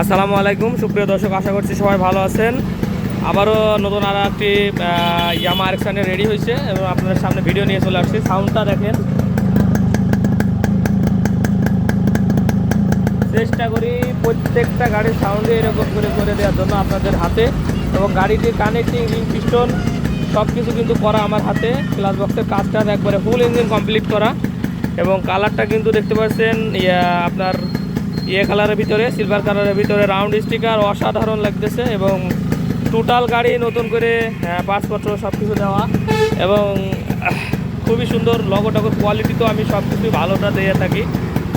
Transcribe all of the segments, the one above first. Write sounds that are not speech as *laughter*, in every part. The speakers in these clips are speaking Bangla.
আসসালামু আলাইকুম, সুপ্রিয় দর্শক, আশা করছি সবাই ভালো আছেন। আবারও নতুন আর একটি ইয়ামা আরেকশানে রেডি হয়েছে এবং আপনাদের সামনে ভিডিও নিয়ে চলে আসছি। সাউন্ডটা দেখেন। চেষ্টা করি প্রত্যেকটা গাড়ির সাউন্ডে এরকম করে করে দেওয়ার জন্য আপনাদের হাতে। এবং গাড়িটির কানেক্টিং রিং পিস্টন সব কিছু কিন্তু করা আমার হাতে। ক্লাস বক্সের কাজটা একবারে ফুল ইঞ্জিন কমপ্লিট করা। এবং কালারটা কিন্তু দেখতে পাচ্ছেন আপনার ইয়ে কালারের ভিতরে সিলভার কালারের ভিতরে রাউন্ড স্টিকার অসাধারণ লাগতেছে এবং টোটাল গাড়ি নতুন করে পাসপত্র সব কিছু দেওয়া এবং খুবই সুন্দর লগো টগোর কোয়ালিটি তো আমি সব কিছুই ভালোটা দিয়ে থাকি,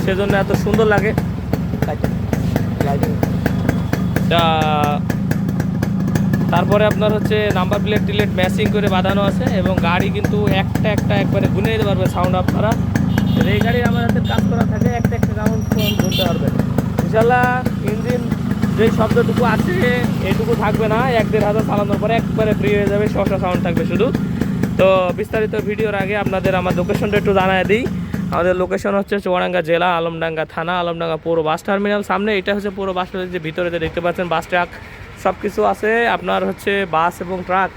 সেজন্য এত সুন্দর লাগে। তারপরে আপনার হচ্ছে নাম্বার প্লেট টিলেট ম্যাচিং করে বাঁধানো আছে এবং গাড়ি কিন্তু একটা একটা একবারে গুনে দিতে পারবে সাউন্ড আপনারা। এই গাড়ি আমার হাতে কাজ করা থাকে, একটা একটা রাউন্ড ধরতে পারবে ইনশাল্লাহ ইঞ্জিন যে শব্দটুকু আছে এইটুকু থাকবে না, এক দেড় হাজার চালানোর পরে একবারে ফ্রি হয়ে যাবে শসা সাউন্ড থাকবে শুধু। তো বিস্তারিত ভিডিওর আগে আপনাদের আমার লোকেশনটা একটু জানায় দিই। আমাদের লোকেশন হচ্ছে চুয়াডাঙ্গা জেলা, আলমডাঙ্গা থানা, আলমডাঙ্গা পৌর বাস টার্মিনাল সামনে এটা হচ্ছে পুরো বাস যে ভিতরে যে দেখতে পাচ্ছেন বাস ট্রাক সব কিছু আছে। আপনার হচ্ছে বাস এবং ট্রাক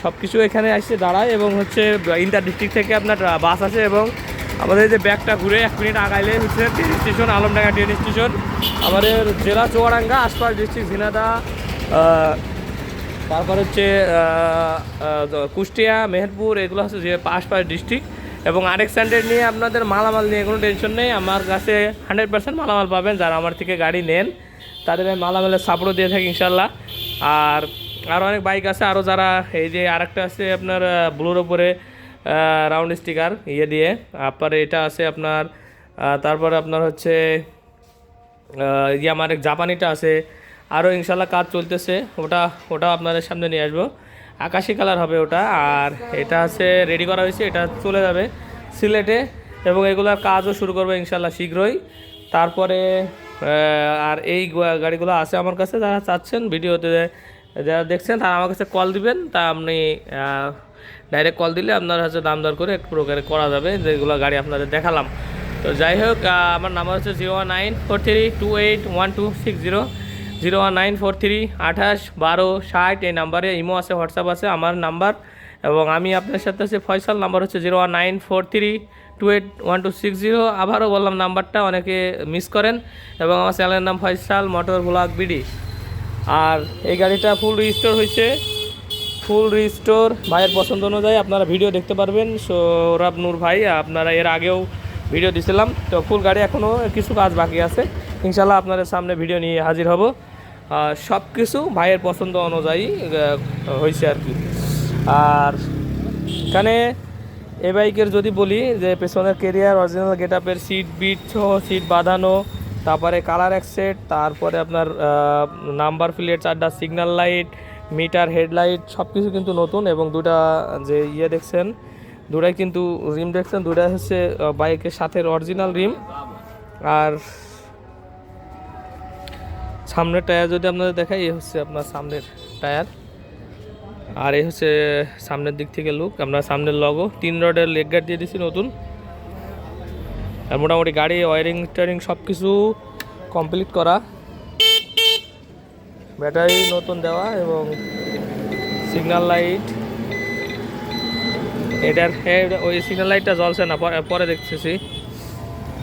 সব কিছু এখানে আসছে দাঁড়ায় এবং হচ্ছে ইন্টার ডিস্ট্রিক্ট থেকে আপনার বাস আছে এবং আমাদের যে ব্যাগটা ঘুরে এক মিনিট আগাইলে হচ্ছে train station Alamdanga train station আমাদের জেলা চুয়াডাঙ্গা আশপাশ ডিস্ট্রিক্ট ঝিনাদা তারপর হচ্ছে কুষ্টিয়া, মেহেরপুর, এগুলো হচ্ছে যে আশপাশ ডিস্ট্রিক্ট এবং আরেক স্ট্যান্ডার্ড নিয়ে আপনাদের মালামাল নিয়ে কোনো টেনশন নেই। আমার কাছে হান্ড্রেড পার্সেন্ট মালামাল পাবেন যারা আমার থেকে গাড়ি নেন। তাদের আমি মালামালের সাপোর্টও দিয়ে থাকি ইনশাল্লাহ আর আরও অনেক বাইক আছে। আরও যারা এই যে আরেকটা আছে আপনার ব্লুর ওপরে রাউন্ড স্টিকার ইয়ে দিয়ে। আপনার এটা আছে আপনার তারপরে আপনার হচ্ছে ইয়ে আমার এক জাপানিটা আছে। আরও ইনশাল্লাহ কাজ চলতেছে, ওটা ওটা আপনাদের সামনে নিয়ে আসব। আকাশি কালার হবে ওটা, আর এটা আছে রেডি করা হয়েছে, এটা চলে যাবে সিলেটে, এবং এগুলোর কাজও শুরু করবে ইনশাল্লাহ শীঘ্রই। তারপরে আর এই গাড়িগুলো আছে আমার কাছে, যারা চাচ্ছেন ভিডিওতে, যারা দেখছেন তারা আমার কাছে কল দিবেন, তা আপনি ডাইরেক্ট কল দিলে আপনার হচ্ছে দাম দর করে একটু প্রকারে করা যাবে, যেগুলো গাড়ি আপনাদের দেখালাম। তো যাই হোক আমার নাম্বার হচ্ছে zero one nine four three two eight one two six zero zero one nine four three আঠাশ বারো ষাট এই নাম্বারে ইমো আছে হোয়াটসঅ্যাপ আছে, আমার নাম্বার এবং আমি আপনার সাথে আছে ফয়সাল নাম্বার হচ্ছে zero one nine four three two eight one two six zero আবারও বললাম নাম্বারটা অনেকে মিস করেন। এবং আমার চ্যানেলের নাম ফয়সাল মোটর ব্লগ বিডি। আর এই গাড়িটা ফুল রিস্টোর হয়েছে। ফুল রিস্টোর ভাইয়ের পছন্দ অনুযায়ী আপনারা ভিডিও দেখতে পারবেন। সৌরভ নূর ভাই, আপনারা এর আগেও ভিডিও দিছিলাম। তো ফুল গাড়ি এখনও কিছু কাজ বাকি আছে। ইনশাল্লাহ আপনাদের সামনে ভিডিও নিয়ে হাজির হব। সব কিছু ভাইয়ের পছন্দ অনুযায়ী হয়েছে আর কি। আর এখানে এ বাইকের যদি বলি যে পেছনের কেরিয়ার অরিজিনাল গেট আপের সিট বিট সিট বাঁধানো, তারপরে কালার সেট তারপরে আপনার নাম্বার প্লেট চারটা সিগন্যাল লাইট মিটার, হেডলাইট সব কিছু কিন্তু নতুন এবং দুটা যে ইয়ে দেখছেন দুটাই কিন্তু রিম দেখছেন দুটা হচ্ছে বাইকের সাথে অরিজিনাল রিম। আর সামনের টায়ার যদি আপনাদের দেখাই, এই হচ্ছে আপনার সামনের টায়ার। আর এই হচ্ছে সামনের দিক থেকে লুক আমরা সামনের লগো তিন রডের লেগ গার্ড দিয়ে দিছি নতুন। আর মোটামুটি গাড়ি ওয়ারিং টোয়ারিং সব কিছু কমপ্লিট করা। ব্যাটারি নতুন দেওয়া এবং সিগন্যাল লাইট এটার ওই সিগন্যাল লাইটটা জ্বলছে না পরে দেখতেছি।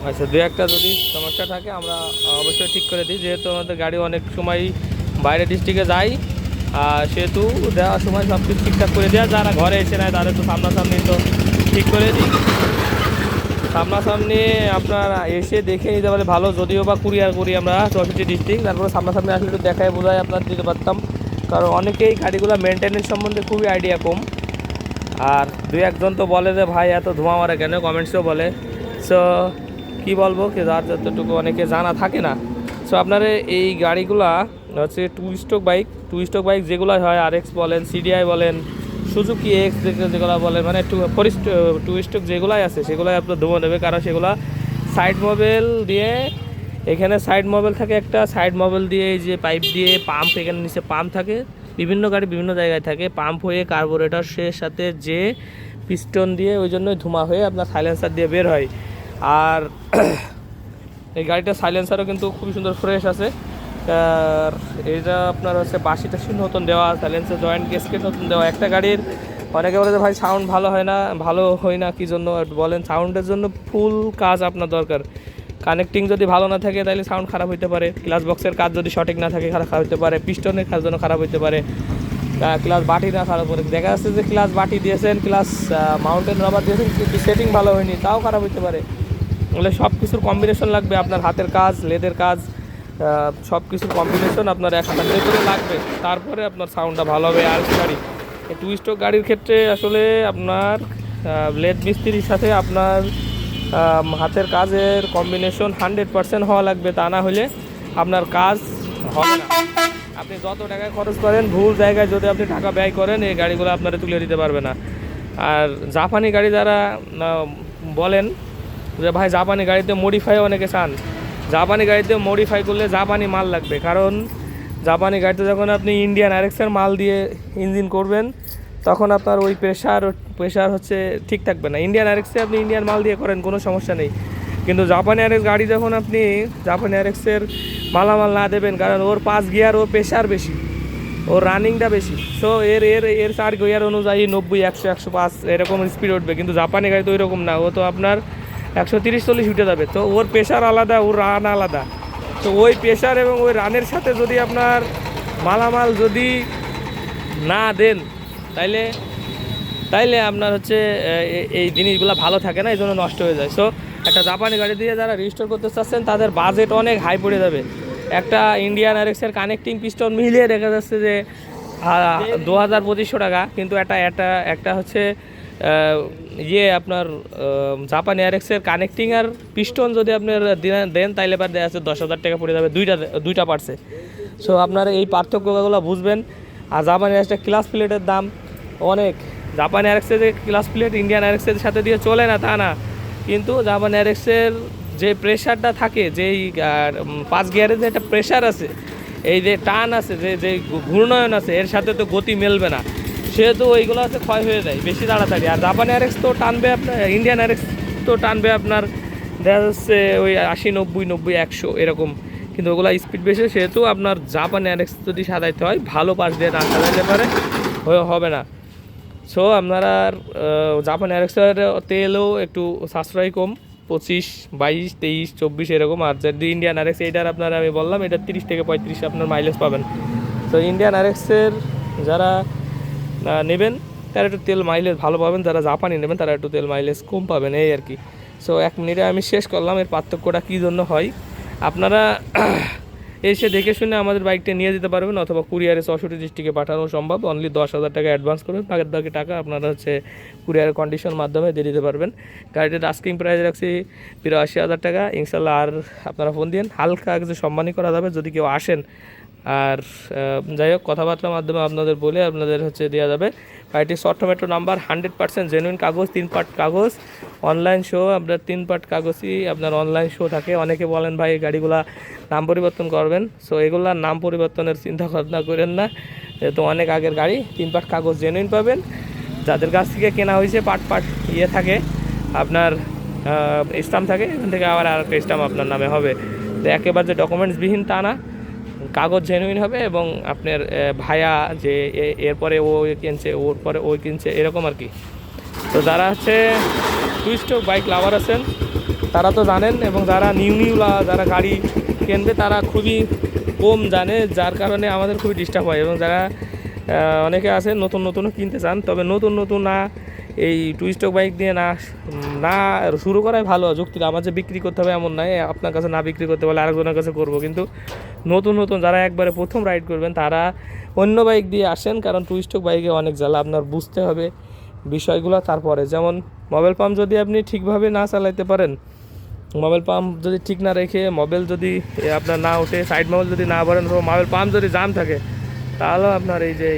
আচ্ছা দু একটা যদি সমস্যা থাকে, আমরা অবশ্যই ঠিক করে দিই। যেহেতু আমাদের গাড়ি অনেক সময় বাইরে ডিস্ট্রিক্টে যাই আর সেহেতু দেওয়ার সময় সব কিছু ঠিকঠাক করে দেওয়া। যারা ঘরে এসে নেয়, তাদের তো সামনাসামনি তো ঠিক করে দিই। সামনাসামনি আপনার এসে দেখে নিতে পারলে ভালো, যদিও বা কুরিয়ার করি আমরা চৌষট্টি ডিস্ট্রিক্ট। তারপরে সামনাসামনি আসলে একটু দেখায়, বোঝায় আপনার, দিতে পারতাম। কারণ অনেকেই গাড়িগুলো মেনটেনেন্স সম্বন্ধে খুবই আইডিয়া কম। আর দুই একজন তো বলে যে, ভাই, এত ধোঁয়া মারে কেন? কমেন্টসেও বলে। সো কি বলব, কি যার যতটুকু অনেকে জানা থাকে না। সো আপনার এই গাড়িগুলা, হচ্ছে two stroke bike two stroke bike যেগুলো হয় আর এক্স বলেন সিডিআই বলেন সুজুকি এক্স যেগুলো বলে মানে টু ফোর টু স্ট্রোক যেগুলাই আছে, সেগুলাই আপনার ধোঁয়া নেবে। কারণ সেগুলো সাইড মোবাইল দিয়ে, এখানে সাইড মোবাইল থাকে একটা সাইড মোবাইল দিয়ে এই যে পাইপ দিয়ে পাম্প এখানে নিচে পাম্প থাকে। বিভিন্ন গাড়ি বিভিন্ন জায়গায় থাকে। পাম্প হয়ে কার্বোরেটর সে সাথে যে পিস্টন দিয়ে ওই জন্য ধুমা হয়ে আপনার সাইলেন্সার দিয়ে বের হয়। আর *clears throat* এই গাড়িটা সাইলেন্সারও কিন্তু খুবই সুন্দর ফ্রেশ আছে। আর এটা আপনার হচ্ছে বাসি টাসি নতুন দেওয়া সাইলেন্সের জয়েন্ট গেসকে নতুন দেওয়া একটা গাড়ির। অনেকে বলে যে, ভাই সাউন্ড ভালো হয় না, ভালো হয় না, কী জন্য? বলেন সাউন্ডের জন্য ফুল কাজ আপনার দরকার। কানেক্টিং যদি ভালো না থাকে তাহলে সাউন্ড খারাপ হতে পারে। ক্লাস বক্সের কাজ যদি সঠিক না থাকে, খারাপ হতে পারে। পিস্টনের কাজ জন্য খারাপ হতে পারে। ক্লাস বাটি না খারাপ করে দেখা যাচ্ছে যে ক্লাস বাটি দিয়েছেন ক্লাস মাউন্টেন রাবার দিয়েছেন, কিন্তু সেটিং ভালো হয়নি, তাও খারাপ হতে পারে। বলে সব কিছুর কম্বিনেশন লাগবে আপনার হাতের কাজ লেদের কাজ। সব কিছুর কম্বিনেশন আপনার এক হাজার করে লাগবে। তারপরে আপনার সাউন্ডটা ভালো হবে আর গাড়ি। এই টু স্ট্রোক গাড়ির ক্ষেত্রে আসলে আপনার লেদ মিস্ত্রির সাথে আপনার হাতের কাজের কম্বিনেশন হান্ড্রেড পার্সেন্ট হওয়া লাগবে। তা না হলে আপনার কাজ হবে না। আপনি যত টাকা খরচ করেন, ভুল জায়গায় যদি আপনি টাকা ব্যয় করেন, এই গাড়িগুলো আপনারা তুলে দিতে পারবে না। আর জাপানি গাড়ি যারা বলেন যে, ভাই, জাপানি গাড়িতে মডিফাই অনেকে চান। জাপানি গাড়িতে মডিফাই করলে জাপানি মাল লাগবে। কারণ জাপানি গাড়িতে যখন আপনি ইন্ডিয়ান আরেক্সের মাল দিয়ে ইঞ্জিন করবেন, তখন আপনার ওই প্রেশার প্রেশার হচ্ছে ঠিক থাকবে না। ইন্ডিয়ান আরেক্সে আপনি ইন্ডিয়ান মাল দিয়ে করেন, কোনো সমস্যা নেই। কিন্তু জাপানি আরেক্স গাড়ি যখন আপনি জাপানি আরেক্সের মালামাল না দেবেন, কারণ ওর পাঁচ গিয়ার ওর প্রেশার বেশি, ওর রানিংটা বেশি। সো এর এর এর চার গিয়ার অনুযায়ী নব্বই, একশো একশো পাঁচ এরকম স্পিড উঠবে। কিন্তু জাপানি গাড়ি তো এরকম না। ও তো আপনার একশো তিরিশ, চল্লিশ উঠে যাবে। তো ওর প্রেশার আলাদা, ওর রান আলাদা। তো ওই প্রেশার এবং ওই রানের সাথে যদি আপনার মালামাল যদি না দেন, তাইলে তাইলে আপনার হচ্ছে এই জিনিসগুলো ভালো থাকে না এই জন্য নষ্ট হয়ে যায়। সো একটা জাপানি গাড়ি দিয়ে যারা রেজিস্টার করতে চাচ্ছেন, তাদের বাজেট অনেক হাই পড়ে যাবে। একটা ইন্ডিয়ান আরেক্সের কানেক্টিং পিস্টন মিলিয়ে দেখা যাচ্ছে যে দু হাজার পঁচিশশো টাকা, কিন্তু একটা একটা একটা হচ্ছে ইয়ে আপনার জাপান আরেক্সের কানেক্টিং আর পিস্টন যদি আপনার দিনে- তাইলে এবার দেখা যাচ্ছে দশ হাজার টাকা পড়ে যাবে, দুইটা দুইটা পার্সে সো আপনারা এই পার্থক্যগুলো বুঝবেন। আর জাপান আরেক্সের ক্লাস প্লেটের দাম অনেক। জাপানি আরেক্সের যে ক্লাস প্লেট ইন্ডিয়ান আরেক্সের সাথে দিয়ে চলে না, তা না। কিন্তু জাপান আরেক্সের যে প্রেশারটা থাকে, যেই পাঁচ গিয়ারের যে একটা প্রেশার আছে, এই যে টান আছে, যে যে ঘূর্ণয়ন আছে, এর সাথে তো গতি মেলবে না। সেহেতু ওইগুলো হচ্ছে ক্ষয় হয়ে যায়, বেশি তাড়াতাড়ি। আর জাপানি আরেক্স তো টানবে আপনার ইন্ডিয়ান আরেক্স তো টানবে আপনার, দেখা যাচ্ছে ওই আশি, নব্বই নব্বই, একশো এরকম। কিন্তু ওগুলো স্পিড বেশি, সেহেতু আপনার জাপানি আরেক্স যদি সাজাইতে হয়, ভালো পাশ দিয়ে না সাজাইতে পারে হবে না। সো আপনারা জাপানি আরেক্সের তেলও একটু সাশ্রয় কম, পঁচিশ, বাইশ, তেইশ, চব্বিশ এরকম। আর যদি ইন্ডিয়ান আরেক্স এইটার আপনার আমি বললাম, এটা তিরিশ থেকে পঁয়ত্রিশ আপনার মাইলেজ পাবেন। তো ইন্ডিয়ান আরেক্সের যারা নেবেন। তারা একটু তেল মাইলেজ ভালো পাবেন, যারা জাপানি নেবেন, তারা একটু তেল মাইলেজ কম পাবেন, এই আর কি। সো এক মিনিটে আমি শেষ করলাম, এর পার্থক্যটা কী জন্য হয়? আপনারা *clears throat* এসে দেখে শুনে আমাদের বাইকটা নিয়ে যেতে পারবেন, অথবা কুরিয়ারে চৌষট্টি ডিস্ট্রিক্টে পাঠানো সম্ভব। অনলি দশ হাজার টাকা অ্যাডভান্স করবেন বাকি বাকি টাকা আপনারা হচ্ছে কুরিয়ারের কন্ডিশন মাধ্যমে দিয়ে দিতে পারবেন। গাড়িটার আস্কিং প্রাইস রাখছি বিরাশি হাজার টাকা। ইনশাল্লাহ আর আপনারা ফোন দিন হালকা কিছু সম্মানই করা যাবে। যদি কেউ আসেন আর যাই হোক, কথাবার্তার মাধ্যমে আপনাদের বলে আপনাদের হচ্ছে দেওয়া যাবে। গাড়িটি শর্ট টমেটো নাম্বার হান্ড্রেড পার্সেন্ট জেনুইন কাগজ, তিন পার্ট কাগজ। অনলাইন শো আপনার তিন পার্ট কাগজই আপনার অনলাইন শো থাকে। অনেকে বলেন, ভাই গাড়িগুলা নাম পরিবর্তন করবেন। সো এগুলার নাম পরিবর্তনের চিন্তা ভাবনা করেন না। যেহেতু অনেক আগের গাড়ি, তিন পার্ট কাগজ জেনুইন পাবেন। যাদের কাছ থেকে কেনা হয়েছে পার্ট পার্ট ইয়ে থাকে, আপনার স্টাম্প থাকে, এখান থেকে আবার আর একটা স্টাম্প আপনার নামে হবে। তো একেবারে যে ডকুমেন্টসবিহীন তা না। কাগজ জেনুইন হবে এবং আপনার ভায়া যে এরপরে ও কিনছে, ওর পরে ও কিনছে, এরকম আর কি। তো যারা হচ্ছে টুইস্টক বাইক লাভার আছেন, তারা তো জানেন এবং যারা নিউ নিউ যারা গাড়ি কিনবে, তারা খুবই কম জানে, যার কারণে আমাদের খুবই ডিস্টার্ব হয় এবং যারা অনেকে আছে নতুন নতুনও কিনতে চান, তবে নতুন নতুন না, এই টুইস্টক বাইক দিয়ে না না শুরু করাই ভালো। যুক্তি আমার যে বিক্রি করতে হবে এমন নয়, আপনার কাছে না বিক্রি করতে পারলে আরেকজনের কাছে করব, কিন্তু নতুন নতুন যারা একবারে প্রথম রাইড করবেন, তারা অন্য বাইক দিয়ে আসেন, কারণ টুইস্টক বাইকে অনেক জ্বালা, আপনার বুঝতে হবে বিষয়গুলো তারপরে। যেমন মোবাইল পাম্প যদি আপনি ঠিকভাবে না চালাইতে পারেন মোবাইল পাম্প যদি ঠিক না রেখে মোবাইল যদি আপনার না ওঠে সাইড মোবাইল যদি না ভরেন মোবাইল পাম্প যদি জাম থাকে, তাহলেও আপনার এই যে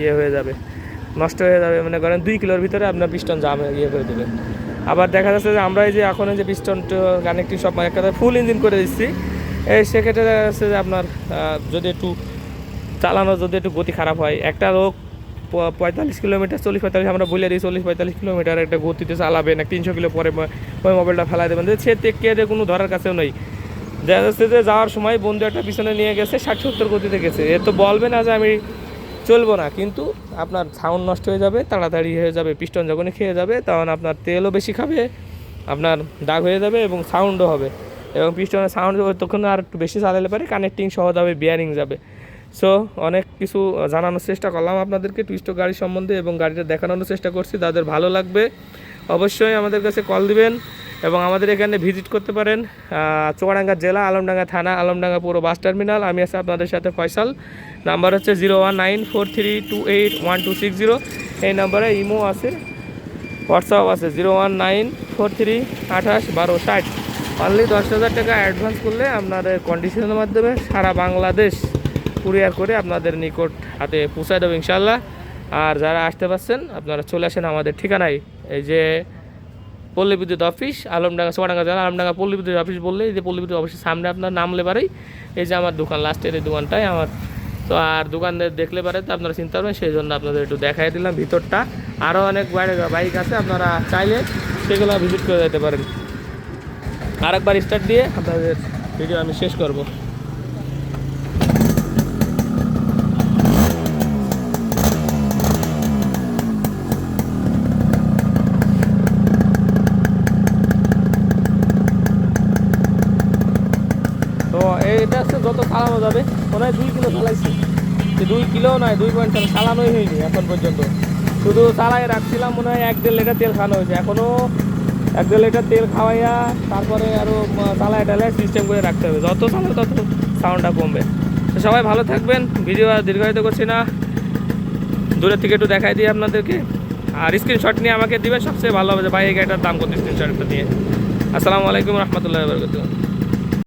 ইয়ে হয়ে যাবে, নষ্ট হয়ে যাবে। মানে করেন দুই কিলোর ভিতরে আপনার পিস্টন জাম ইয়ে করে দেবে। আবার দেখা যাচ্ছে যে আমরা এই যে এখন যে পিস্টন কানেক্টিং সব একটা ফুল ইঞ্জিন করে দিচ্ছি এই সেক্ষেত্রে দেখা যাচ্ছে যে আপনার যদি একটু চালানো, যদি একটু গতি খারাপ হয়, একটা লোক পঁয়তাল্লিশ কিলোমিটার, চল্লিশ পঁয়তাল্লিশ আমরা বলে দিই, চল্লিশ পঁয়তাল্লিশ কিলোমিটার একটা গতিতে চালাবেন, এক তিনশো কিলো পরে ওই মোবাইলটা ফেলাই দেবেন। সে কে কোনো ধরার কাছেও নেই। দেখা যাচ্ছে যে যাওয়ার সময় বন্ধু একটা পিছনে নিয়ে গেছে, ষাট সত্তর গতিতে গেছে। এ তো বলবে না যে আমি চলবো না, কিন্তু আপনার সাউন্ড নষ্ট হয়ে যাবে, তাড়াতাড়ি হয়ে যাবে পিস্টন যখনই খেয়ে যাবে, তখন আপনার তেলও বেশি খাবে, আপনার দাগ হয়ে যাবে এবং সাউন্ডও হবে। এবং পিস্টনের সাউন্ড তখন আর একটু বেশি চালালে পারে কানেক্টিং সহজ হবে বিয়ারিং যাবে। সো অনেক কিছু জানানোর চেষ্টা করলাম আপনাদেরকে টুইস্টো গাড়ি সম্বন্ধে এবং গাড়িটা দেখানোর চেষ্টা করছি তাদের ভালো লাগবে, অবশ্যই আমাদের কাছে কল দিবেন এবং আমাদের এখানে ভিজিট করতে পারেন চুয়াডাঙ্গা জেলা, আলমডাঙ্গা থানা, আলমডাঙ্গা পুরো বাস টার্মিনাল আমি আছি আপনাদের সাথে ফয়সাল। নাম্বার হচ্ছে zero one nine four three two eight one two six zero এই নাম্বারে ইমো আছে হোয়াটসঅ্যাপ আছে zero one nine four three আঠাশ বারো ষাট। অনলি দশ হাজার টাকা অ্যাডভান্স করলে আপনাদের কন্ডিশনের মাধ্যমে সারা বাংলাদেশ কুরিয়ার করে আপনাদের নিকট হাতে পৌঁছায় দেবো ইনশাল্লাহ আর যারা আসতে পারছেন, আপনারা চলে আসেন আমাদের ঠিকানায়। এই যে পল্লী বিদ্যুৎ অফিস, আলমডাঙ্গা, সোয়াডাঙ্গা জেলা, আলমডাঙ্গা পল্লী বিদ্যুৎ অফিস বললে এই যে পল্লী বিদ্যুৎ অফিসের সামনে আপনার নামলে পারেই এই। যে আমার দোকান লাস্টের এই দোকানটাই আমার। তো আর দোকানদের দেখলে পারে তো আপনারা চিন্তা করবেন সেই জন্য আপনাদের একটু দেখাই দিলাম ভিতরটা। আরও অনেক বাইরে বাইক আছে, আপনারা চাইলে সেগুলো ভিজিট করে যেতে পারেন। আরেকবার স্টার্ট দিয়ে আপনাদের ভিডিও আমি শেষ করব। তো এটা হচ্ছে যত চালানো যাবে। মনে হয় দুই কিলো চালাইছি। দুই কিলো নয়, দুই পয়েন্ট চালানোই হয়নি এখন পর্যন্ত। শুধু চালাই রাখছিলাম, মনে হয় এক দেড় লিটার তেল খাওয়ানো হয়েছে। এখনও এক এটা তেল খাওয়াইয়া তারপরে আরও তালায় টালায় সিস্টেম করে রাখতে হবে। যত চালাবে তত সাউন্ডটা কমবে। তো সবাই ভালো থাকবেন ভিডিও আর দীর্ঘায়িত করছি না। দূরের থেকে একটু দেখাই দিই আপনাদেরকে। আর স্ক্রিনশট নিয়ে আমাকে দিবেন, সবচেয়ে ভালো হবে যে, ভাই, এই গাড়িটার দাম কত স্ক্রিনশটটা দিয়ে আসসালামু আলাইকুম রহমতুল্লাহ বরকত